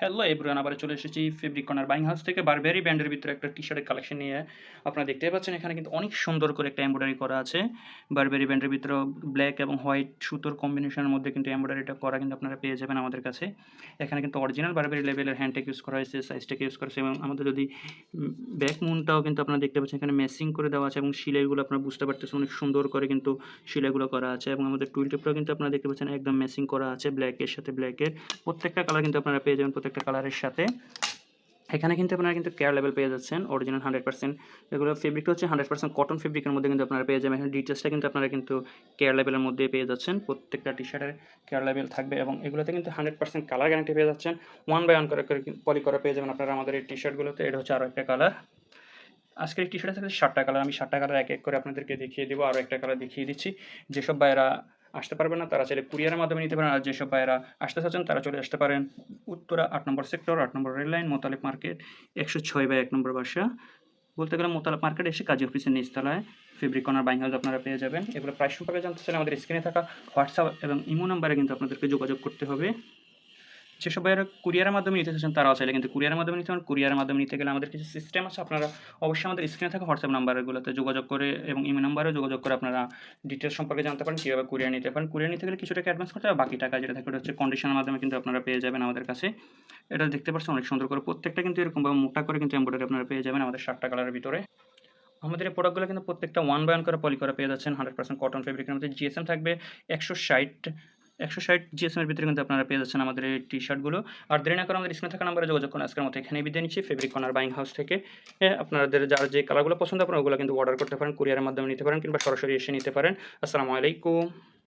Hello everyone আবার চলে এসেছি ফেব্রিক কর্নার বাইং হাউস থেকে বারবেরি ব্র্যান্ডের ভিতরে একটা টি শার্টের কালেকশন নিয়ে। আপনারা দেখতে পাচ্ছেন এখানে কিন্তু অনেক সুন্দর করে একটা এমব্রয়ডারি করা আছে। বারবেরি ব্র্যান্ডের ভিতরে ব্ল্যাক এবং হোয়াইট সুতোর কম্বিনেশনের মধ্যে কিন্তু এমব্রয়ডারিটা করা কিন্তু আপনারা পেয়ে যাবেন আমাদের কাছে। এখানে কিন্তু অরিজিনাল বারবেরি লেভেলের হ্যান্ডটেক ইউজ করা হয়েছে সাইজটেক ইউজ করা এবং আমাদের যদি ব্যাক মুনটাও কিন্তু আপনারা দেখতে পাচ্ছেন এখানে ম্যাচিং করে দেওয়া আছে এবং সিলাইগুলো আপনারা বুঝতে পারতেছেন অনেক সুন্দর করে কিন্তু সিলাইগুলো করা আছে এবং আমাদের টুইল টেপটাও কিন্তু আপনারা দেখতে পাচ্ছেন একদম ম্যাচিং করা আছে ব্ল্যাকের সাথে ব্ল্যাকের প্রত্যেকটা কালার কিন্তু আপনারা পেয়ে যাবেন প্রত্যেকটা কালারের সাথে। এখানে কিন্তু আপনারা কিন্তু কেয়ার লেভেল পেয়ে যাচ্ছেন অরিজিনাল হান্ড্রেড পার্সেন্ট এগুলো ফেব্রিকটা হচ্ছে হান্ড্রেড পার্সেন্ট কটন ফেব্রিকের মধ্যে কিন্তু আপনারা পেয়ে যাবেন। এখানে ডিটেলসটা কিন্তু আপনারা কিন্তু কেয়ার লেভেলের মধ্যে পেয়ে যাচ্ছেন। প্রত্যেকটা টি শার্টের কেয়ার লেভেল থাকবে এবং এগুলোতে কিন্তু হান্ড্রেড পার্সেন্ট কালার গ্যারান্টি পেয়ে যাচ্ছেন। ওয়ান বাই ওয়ান করে পলি করা পেয়ে যাবেন আপনারা আমাদের এই টি শার্টগুলোতে এটা হচ্ছে আরও একটা কালার আজকের টি শার্টের সাথে সাতটা কালার আমি সাতটা কালার এক এক করে আপনাদেরকে দেখিয়ে দেবো। আরও একটা কালার দেখিয়ে দিচ্ছি। যেসব ভাইয়েরা আসতে পারবেন না, তারা চাইলে কুরিয়ারের মাধ্যমে নিতে পারেন, আর যেসব ভাইয়েরা আসতে চাচ্ছেন, তারা চলে আসতে পারেন উত্তরা আট নম্বর সেক্টর আট নম্বর রেললাইন মোতালেব মার্কেট একশো ছয় বাই এক নম্বর বাসা। বলতে গেলে মোতালেব মার্কেট এসে কাজী অফিসের নিচতলায় ফেব্রিক কর্নার বাইং হাউস আপনারা পেয়ে যাবেন। এগুলো প্রাইস সম্পর্কে জানতে চাইলে আমাদের স্ক্রিনে থাকা হোয়াটসঅ্যাপ এবং ইমো নাম্বারে কিন্তু আপনাদেরকে যোগাযোগ করতে হবে। যেসব ভাইয়েরা কুরিয়ারের মাধ্যমে নিতে চাচ্ছেন তারাও চাইলে কিন্তু কুরিয়ারের মাধ্যমে নিতে পারেন। কুরিয়ারের মাধ্যমে নিতে গেলে আমাদের কিছু সিস্টেম আছে, আপনারা অবশ্যই আমাদের স্ক্রিনে থাকা হোয়াটসঅ্যাপ নাম্বারগুলোতে যোগাযোগ করে এবং ইমেল নাম্বারেও যোগাযোগ করে আপনারা ডিটেলস সম্পর্কে জানতে পারেন, কীভাবে কুরিয়ার নিতে পারেন। কুরিয়ার নিতে গেলে কিছু টাকা অ্যাডভান্স করতে হবে, বাকি টাকা যেটা থাকে ওটা হচ্ছে কন্ডিশনের মাধ্যমে কিন্তু আপনারা পেয়ে যাবেন আমাদের কাছে। এটা দেখতে পাচ্ছেন অনেক সুন্দর করে, প্রত্যেকটা কিন্তু এরকমভাবে মোটা করে কিন্তু এমব্রয়ডারি আপনারা পেয়ে যাবেন আমাদের সাতটা কালারের ভিতরে। আমাদের এই প্রোডাক্টগুলো কিন্তু প্রত্যেকটা ওয়ান বাই ওয়ান করে পলি করে পেয়ে যাচ্ছেন হান্ড্রেড পার্সেন্ট কটন ফেব্রিকের মধ্যে। জিএসএম থাকবে একশো ষাট একশো ষাট জিএসএমের ভিতরে কিন্তু আপনারা পেয়ে যাচ্ছেন আমাদের এই টি শার্টগুলো আর দেরি না করে আমাদের স্ক্রিনে থাকা নাম্বারে যোগাযোগ করুন। আজকের মতো এখানে বিদায় নিচ্ছি। ফেব্রিক কর্নার বাইং হাউস থেকে আপনাদের যার যে কালারগুলো পছন্দ আপনারা ওগুলো কিন্তু অর্ডার করতে পারেন কুরিয়ারের মাধ্যমে নিতে পারেন কিংবা সরাসরি এসে নিতে পারেন। আসসালামু আলাইকুম।